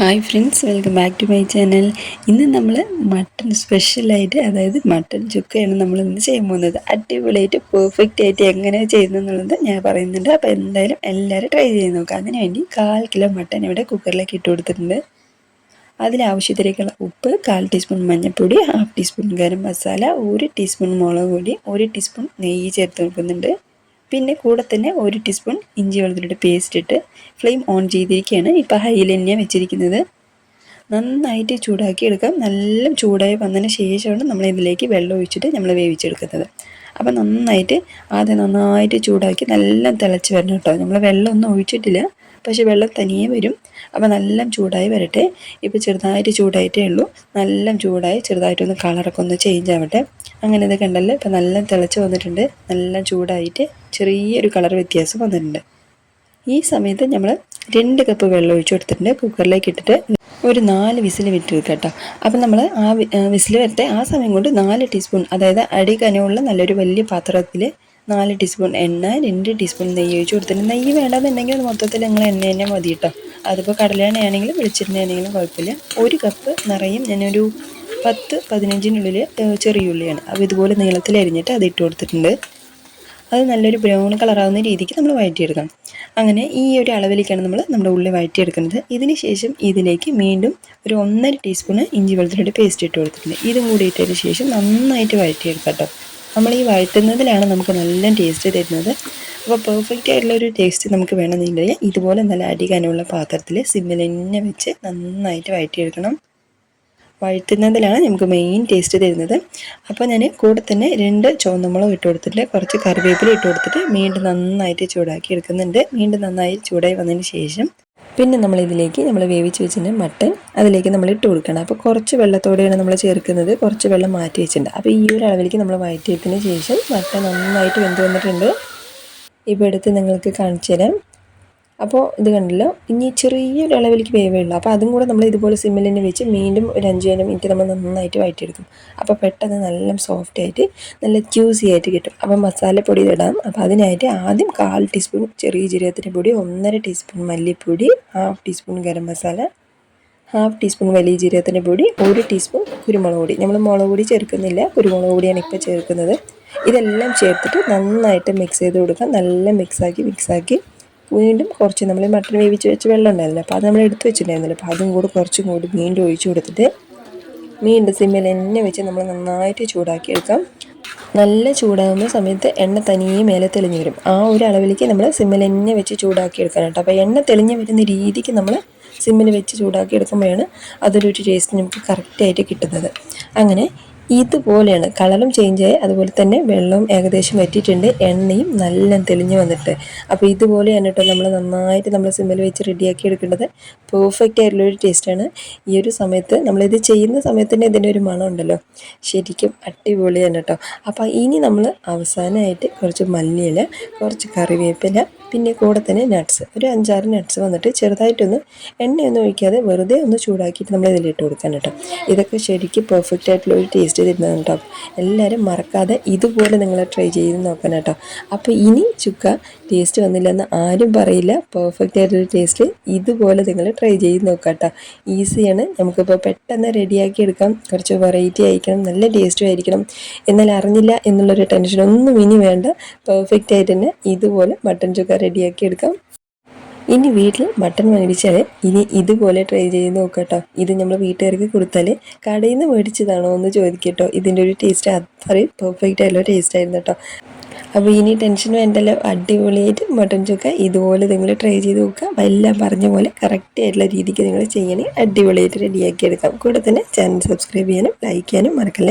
Hi friends welcome back to my channel ഇന്ന് നമ്മൾ mutton സ്പെഷ്യലായിട്ട് അതായത് മട്ടൺ ചുക്കയാണ് നമ്മൾ ഇന്ന് ചെയ്യാൻ പോകുന്നത്. അടിപൊളിയായിട്ട് പെർഫെക്റ്റ് ആയിട്ട് എങ്ങനെ ചെയ്യുന്നത് ഞാൻ പറയുന്നുണ്ട്. അപ്പോൾ എന്തായാലും എല്ലാവരും ട്രൈ ചെയ്ത് നോക്കുക അതിനുവേണ്ടി കാൽ കിലോ മട്ടൺ ഇവിടെ കുക്കറിലേക്ക് ഇട്ട് കൊടുത്തിട്ടുണ്ട്. അതിലാവശ്യത്തിലേക്കുള്ള ഉപ്പ് കാൽ ടീസ്പൂൺ മഞ്ഞൾപ്പൊടി ഹാഫ് ടീസ്പൂൺ ഗരം മസാല ഒരു ടീസ്പൂൺ മുളക് പൊടി ഒരു ടീസ്പൂൺ നെയ്യ് ചേർത്ത് കൊടുക്കുന്നുണ്ട്. പിന്നെ കൂടെ തന്നെ ഒരു ടീസ്പൂൺ ഇഞ്ചി വെളുത്തുള്ളിയുടെ പേസ്റ്റ് ഇട്ട് ഫ്ലെയിം ഓൺ ചെയ്തിരിക്കുകയാണ്. ഇപ്പോൾ ഹൈയിൽ തന്നെയാണ് വെച്ചിരിക്കുന്നത്. നന്നായിട്ട് ചൂടാക്കി എടുക്കാം. നല്ല ചൂടായി വന്നതിന് ശേഷമാണ് നമ്മൾ ഇതിലേക്ക് വെള്ളം ഒഴിച്ചിട്ട് നമ്മൾ വേവിച്ചെടുക്കുന്നത്. അപ്പോൾ നന്നായിട്ട് ആദ്യം നന്നായിട്ട് ചൂടാക്കി നല്ല തിളച്ച് വരണം കേട്ടോ. നമ്മൾ വെള്ളമൊന്നും ഒഴിച്ചിട്ടില്ല. പക്ഷേ വെള്ളം തനിയെ വരും. അപ്പോൾ നല്ല ചൂടായി വരട്ടെ. ഇപ്പോൾ ചെറുതായിട്ട് ചൂടായിട്ടേ ഉള്ളൂ. നല്ല ചൂടായി ചെറുതായിട്ടൊന്ന് കളറൊക്കെ ഒന്ന് ചേഞ്ച് ആവട്ടെ. അങ്ങനെ ഇത് കണ്ടല്ലോ? ഇപ്പം നല്ല തിളച്ച് വന്നിട്ടുണ്ട്. നല്ല ചൂടായിട്ട് ചെറിയൊരു കളർ വ്യത്യാസം വന്നിട്ടുണ്ട്. ഈ സമയത്ത് നമ്മൾ രണ്ട് കപ്പ് വെള്ളം ഒഴിച്ചു കൊടുത്തിട്ടുണ്ട്. കുക്കറിലേക്ക് ഇട്ടിട്ട് ഒരു നാല് വിസിൽ വിട്ട് കേട്ടോ. അപ്പം നമ്മൾ ആ വിസിൽ വരട്ടെ. ആ സമയം കൊണ്ട് നാല് ടീസ്പൂൺ അതായത് അടി കനമുള്ള നല്ലൊരു വലിയ പാത്രത്തിൽ നാല് ടീസ്പൂൺ എണ്ണ രണ്ട് ടീസ്പൂൺ നെയ്യ് ഒഴിച്ച് കൊടുത്തിട്ട് നെയ്യ് വേണ്ടാന്നുണ്ടെങ്കിൽ അത് മൊത്തത്തിൽ നിങ്ങൾ എണ്ണ തന്നെ മതി കേട്ടോ അതിപ്പോൾ കടലെണ്ണയാണെങ്കിലും വെളിച്ചെണ്ണയാണെങ്കിലും കുഴപ്പമില്ല. ഒരു കപ്പ് നിറയും ഞാനൊരു പത്ത് പതിനഞ്ചിനുള്ളിൽ ചെറിയ ഉള്ളിയാണ്. അപ്പോൾ ഇതുപോലെ നീളത്തിൽ അരിഞ്ഞിട്ട് അത് ഇട്ട് കൊടുത്തിട്ടുണ്ട്. അത് നല്ലൊരു ബ്രൗൺ കളറാവുന്ന രീതിക്ക് നമ്മൾ വഴറ്റിയെടുക്കണം. അങ്ങനെ ഈ ഒരു അളവിലേക്കാണ് നമ്മൾ നമ്മുടെ ഉള്ളി വഴറ്റിയെടുക്കുന്നത്. ഇതിന് ശേഷം ഇതിലേക്ക് വീണ്ടും ഒരു ഒന്നര ടീസ്പൂണ് ഇഞ്ചി വെളുത്തുള്ളിയുടെ പേസ്റ്റ് ഇട്ട് കൊടുത്തിട്ടുണ്ട്. ഇതും കൂടി ഇട്ടതിന് ശേഷം നന്നായിട്ട് വഴറ്റിയെടുക്കാം കേട്ടോ നമ്മൾ ഈ വഴറ്റുന്നതിലാണ് നമുക്ക് നല്ല ടേസ്റ്റ് തരുന്നത്. അപ്പോൾ പെർഫെക്റ്റ് ആയിട്ടുള്ള ഒരു ടേസ്റ്റ് നമുക്ക് വേണമെന്നുണ്ടെങ്കിൽ ഇതുപോലെ നല്ല അടികാനുള്ള പാത്രത്തിൽ സിമ്മിൽ തന്നെ വെച്ച് നന്നായിട്ട് വഴറ്റിയെടുക്കണം. വഴറ്റുന്നതിലാണ് നമുക്ക് മെയിൻ ടേസ്റ്റ് തരുന്നത്. അപ്പോൾ ഞാൻ കൂടെ തന്നെ രണ്ട് ചുവന്നമുളക് ഇട്ട് കൊടുത്തിട്ട് കുറച്ച് കറിവേപ്പില ഇട്ട് കൊടുത്തിട്ട് വീണ്ടും നന്നായിട്ട് ചൂടാക്കി എടുക്കുന്നുണ്ട്. വീണ്ടും നന്നായി ചൂടായി വന്നതിന് ശേഷം പിന്നെ നമ്മൾ ഇതിലേക്ക് നമ്മൾ വേവിച്ച് വെച്ചിട്ട് മട്ടൻ അതിലേക്ക് നമ്മൾ ഇട്ട് കൊടുക്കണം. അപ്പോൾ കുറച്ച് വെള്ളത്തോടെയാണ് നമ്മൾ ചേർക്കുന്നത്. കുറച്ച് വെള്ളം മാറ്റി വെച്ചിട്ടുണ്ട്. അപ്പോൾ ഈ ഒരു അളവിലേക്ക് നമ്മൾ മാറ്റിയതിന് ശേഷം മട്ടൻ നന്നായിട്ട് വെന്ത് വന്നിട്ടുണ്ട്. ഇപ്പോൾ എടുത്ത് നിങ്ങൾക്ക് കാണിച്ചു തരാം അപ്പോൾ ഇത് കണ്ടല്ലോ. ഇനി ചെറിയൊരു ഇളവിലേക്ക് വേവേ ഉള്ളൂ. അപ്പോൾ അതും കൂടെ നമ്മൾ ഇതുപോലെ സിമ്മിൽ തന്നെ വെച്ച് വീണ്ടും ഒരു അഞ്ച് ഏഴ് മിനിറ്റ് നമ്മൾ നന്നായിട്ട് വഴറ്റിയെടുക്കും അപ്പോൾ പെട്ടെന്ന് നല്ല സോഫ്റ്റ് ആയിട്ട് നല്ല ജ്യൂസി ആയിട്ട് കിട്ടും. അപ്പോൾ മസാലപ്പൊടി ഇടാം. അപ്പോൾ അതിനായിട്ട് ആദ്യം കാൽ ടീസ്പൂൺ ചെറിയ ജീരകത്തിന്റെ പൊടി ഒന്നര ടീസ്പൂൺ മല്ലിപ്പൊടി half teaspoon garam masala half teaspoon വലിയ ജീരകത്തിന്റെ പൊടി ഒരു ടീസ്പൂൺ കുരുമുളക് പൊടി. നമ്മൾ മുളക് പൊടി ചേർക്കുന്നില്ല. കുരുമുളക് പൊടിയാണ് ഇപ്പോൾ ചേർക്കുന്നത്. ഇതെല്ലാം ചേർത്തിട്ട് നന്നായിട്ട് മിക്സ് ചെയ്ത് കൊടുക്കാം. നല്ല മിക്സാക്കി മിക്സാക്കി വീണ്ടും കുറച്ച് നമ്മൾ മട്ടൺ വേവിച്ച് വെച്ച് വെള്ളം ഉണ്ടായിരുന്നില്ല. അപ്പോൾ അത് നമ്മൾ എടുത്ത് വെച്ചിട്ടുണ്ടായിരുന്നില്ല. അപ്പോൾ അതും കൂടി കുറച്ചും കൂടി വീണ്ടും ഒഴിച്ചു കൊടുത്തിട്ട് വീണ്ടും സിമ്മിൽ എണ്ണ വെച്ച് നമ്മൾ നന്നായിട്ട് ചൂടാക്കി എടുക്കാം. നല്ല ചൂടാകുന്ന സമയത്ത് എണ്ണ തനിയെ മേലെ തെളിഞ്ഞ് വരും. ആ ഒരു അളവിലേക്ക് നമ്മൾ സിമ്മിൽ എണ്ണ വെച്ച് ചൂടാക്കി എടുക്കാനായിട്ട് അപ്പോൾ എണ്ണ തെളിഞ്ഞ് വരുന്ന രീതിക്ക് നമ്മൾ സിമ്മിൽ വെച്ച് ചൂടാക്കി എടുക്കുമ്പോഴാണ് അതൊരു ടേസ്റ്റ് നമുക്ക് കറക്റ്റായിട്ട് കിട്ടുന്നത്. അങ്ങനെ ഇതുപോലെയാണ് കളറും ചേഞ്ചായി അതുപോലെ തന്നെ വെള്ളവും ഏകദേശം വറ്റിയിട്ടുണ്ട്. എണ്ണയും നല്ല തെളിഞ്ഞു വന്നിട്ട്. അപ്പോൾ ഇതുപോലെയാണ് കേട്ടോ നമ്മൾ നന്നായിട്ട് നമ്മൾ സിമ്മിൽ വെച്ച് റെഡിയാക്കി എടുക്കേണ്ടത്. പെർഫെക്റ്റ് ആയിട്ടുള്ളൊരു ടേസ്റ്റാണ് ഈ ഒരു സമയത്ത് നമ്മളിത് ചെയ്യുന്ന സമയത്ത് തന്നെ ഇതിന്റെ ഒരു മണം ഉണ്ടല്ലോ. ശരിക്കും അടിപൊളിയാണ് കേട്ടോ. അപ്പോൾ ഇനി നമ്മൾ അവസാനമായിട്ട് കുറച്ച് മല്ലിയില കുറച്ച് കറിവേപ്പില പിന്നെ കൂടെ തന്നെ നട്ട്സ് ഒരു അഞ്ചാറ് നട്ട്സ് വന്നിട്ട് ചെറുതായിട്ടൊന്ന് എണ്ണയൊന്നും ഒഴിക്കാതെ വെറുതെ ഒന്ന് ചൂടാക്കിയിട്ട് നമ്മൾ ഇതിലിട്ട് കൊടുക്കാൻ കേട്ടോ. ഇതൊക്കെ ശരിക്കും പെർഫെക്റ്റ് ആയിട്ടുള്ള ഒരു ടേസ്റ്റ് തരുന്നതാണ് കേട്ടോ. എല്ലാവരും മറക്കാതെ ഇതുപോലെ നിങ്ങൾ ട്രൈ ചെയ്ത് നോക്കണം കേട്ടോ. അപ്പോൾ ഇനി ചുക്ക ടേസ്റ്റ് വന്നില്ലെന്ന് ആരും പറയില്ല. പെർഫെക്റ്റ് ആയിട്ടുള്ള ടേസ്റ്റ് ഇതുപോലെ നിങ്ങൾ ട്രൈ ചെയ്ത് നോക്കാം കേട്ടോ. ഈസിയാണ് നമുക്കിപ്പോൾ പെട്ടെന്ന് റെഡിയാക്കി എടുക്കാം. കുറച്ച് വെറൈറ്റി ആയിരിക്കണം. നല്ല ടേസ്റ്റും ആയിരിക്കണം. എന്നാൽ അറിഞ്ഞില്ല എന്നുള്ളൊരു ടെൻഷൻ ഒന്നും ഇനി വേണ്ട. പെർഫെക്റ്റ് ആയിട്ട് തന്നെ ഇതുപോലെ മട്ടൻ ചുക്ക റെഡിയാക്കി എടുക്കാം. ഇനി വീട്ടിൽ മട്ടൺ മേടിച്ചാൽ ഇനി ഇതുപോലെ ട്രൈ ചെയ്ത് നോക്കട്ടോ ഇത് നമ്മൾ വീട്ടുകാർക്ക് കൊടുത്താൽ കടയിൽ നിന്ന് മേടിച്ചതാണോ എന്ന് ചോദിക്കട്ടോ ഇതിന്റെ ഒരു ടേസ്റ്റ് അത്രയും പെർഫെക്റ്റ് ആയിട്ടുള്ള ടേസ്റ്റ് ആയിരുന്നു കേട്ടോ അപ്പോൾ ഇനി ടെൻഷൻ വേണ്ടല്ലോ. അടിപൊളിയായിട്ട് മട്ടൺ ചുക്ക ഇതുപോലെ നിങ്ങൾ ട്രൈ ചെയ്ത് നോക്കുക എല്ലാം പറഞ്ഞ പോലെ കറക്റ്റ് ആയിട്ടുള്ള രീതിക്ക് നിങ്ങൾ ചെയ്യണേ. അടിപൊളിയായിട്ട് റെഡിയാക്കി എടുക്കാം. കൂടെ തന്നെ ചാനൽ സബ്സ്ക്രൈബ് ചെയ്യാനും ലൈക്ക് ചെയ്യാനും മറക്കല്ലേ.